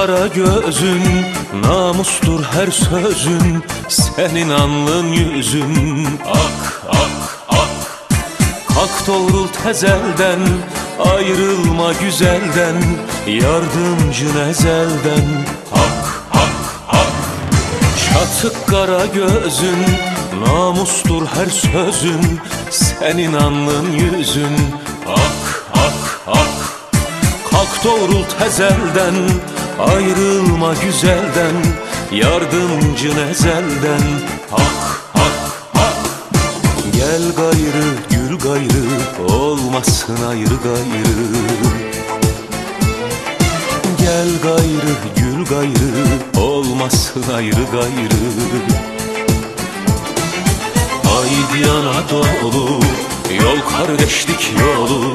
kara gözün Namustur her sözün Senin alnın yüzün. Ak ak ak. Kalk doğrul tezelden Ayrılma güzelden Yardımcın ezelden. Hak hak hak Çatık kara gözün Namustur her sözün Senin alnın yüzün. Ak ak ak. Kalk doğrul tezelden Ayrılma güzelden Yardımcın ezelden Hak hak hak. Gel gayrı gül gayrı Olmasın ayrı gayrı. Gel gayrı gül gayrı Olmasın ayrı gayrı. Haydi Anadolu Yol kardeşlik yolu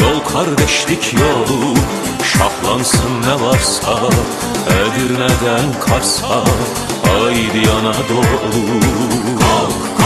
Yol kardeşlik yolu Şahlansın ne varsa Edirne'den Kars'a Haydi Anadolu. Kalk kalk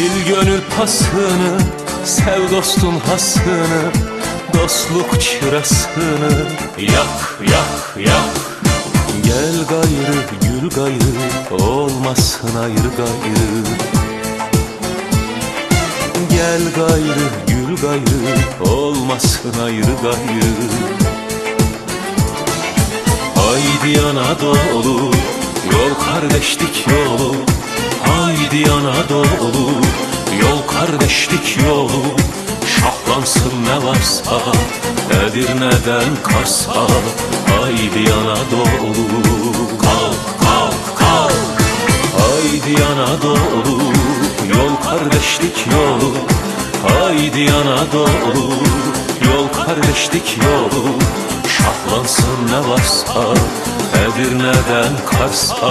Sil gönül pasını Sev dostun hasını Dostluk çırasını. Yak yak yak. Gel gayrı gül gayrı Olmasın ayrı gayrı. Gel gayrı gül gayrı Olmasın ayrı gayrı. Haydi Anadolu Yol kardeşlik yolu Haydi Anadolu Yol kardeşlik yolu. Şahlansın ne varsa Edirne'den Kars'a. Haydi Anadolu Kalk kalk kalk. Haydi Anadolu Yol kardeşlik yolu. Haydi Anadolu Yol kardeşlik yolu. Şahlansın ne varsa Edirne'den Kars'a